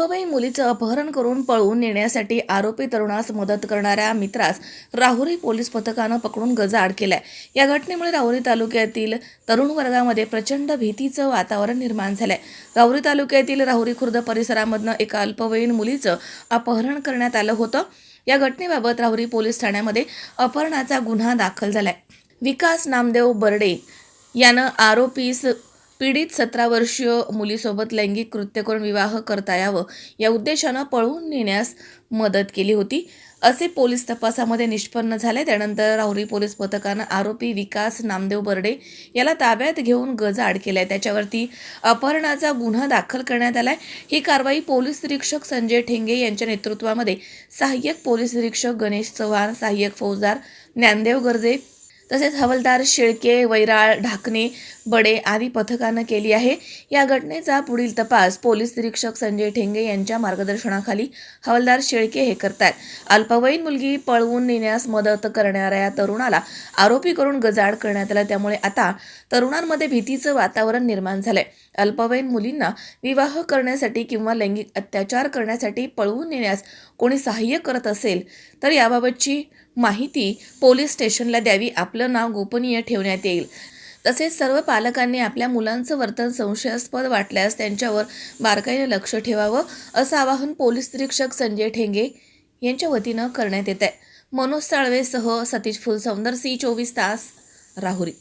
अल्पवयीन मुलीचं अपहरण करून पळवून नेण्यासाठी आरोपी तरुणास मदत करणाऱ्या मित्रास राहुरी पोलीस पथकानं पकडून गजाआड केलाय. या घटनेमुळे राहुरी तालुक्यातील तरुण वर्गामध्ये प्रचंड भीतीचं वातावरण निर्माण झालंय. राहुरी तालुक्यातील राहुरी खुर्द परिसरामधनं एका अल्पवयीन मुलीचं अपहरण करण्यात आलं होतं. या घटनेबाबत राहुरी पोलीस ठाण्यामध्ये अपहरणाचा गुन्हा दाखल झालाय. विकास नामदेव बर्डे यानं आरोपीस पीडित सतरा वर्षीय मुलीसोबत लैंगिक कृत्य करून विवाह करता यावं या उद्देशानं पळवून नेण्यास मदत केली होती. असे पोलीस तपासामध्ये निष्पन्न झाले. त्यानंतर राहुरी पोलीस पथकानं आरोपी विकास नामदेव बर्डे याला ताब्यात घेऊन गजाआड केलाय. त्याच्यावरती अपहरणाचा गुन्हा दाखल करण्यात आलाय. ही कारवाई पोलीस निरीक्षक संजय ठेंगे यांच्या नेतृत्वामध्ये सहाय्यक पोलीस निरीक्षक गणेश चव्हाण सहाय्यक फौजदार ज्ञानदेव गर्जे तसेच हवलदार शेळके वैराळ ढाकणे बडे आदी पथकानं केली आहे. या घटनेचा पुढील तपास पोलीस निरीक्षक संजय ठेंगे यांच्या मार्गदर्शनाखाली हवलदार शेळके हे करतात अल्पवयीन मुलगी पळवून नेण्यास मदत करणाऱ्या या तरुणाला आरोपी करून गजाड करण्यात आला. त्यामुळे आता तरुणांमध्ये भीतीचं वातावरण निर्माण झालंय. अल्पवयीन मुलींना विवाह करण्यासाठी किंवा लैंगिक अत्याचार करण्यासाठी पळवून नेण्यास कोणी सहाय्य करत असेल तर याबाबतची माहिती पोलीस स्टेशनला द्यावी. आपलं नाव गोपनीय ठेवण्यात येईल. तसेच सर्व पालकांनी आपल्या मुलांचं वर्तन संशयास्पद वाटल्यास त्यांच्यावर बारकाईने लक्ष ठेवावं असं आवाहन पोलीस निरीक्षक संजय ठेंगे यांच्या वतीनं करण्यात येत आहे मनोज साळवेसह सतीश फुलसौंदर सी चोवीस तास राहुरी.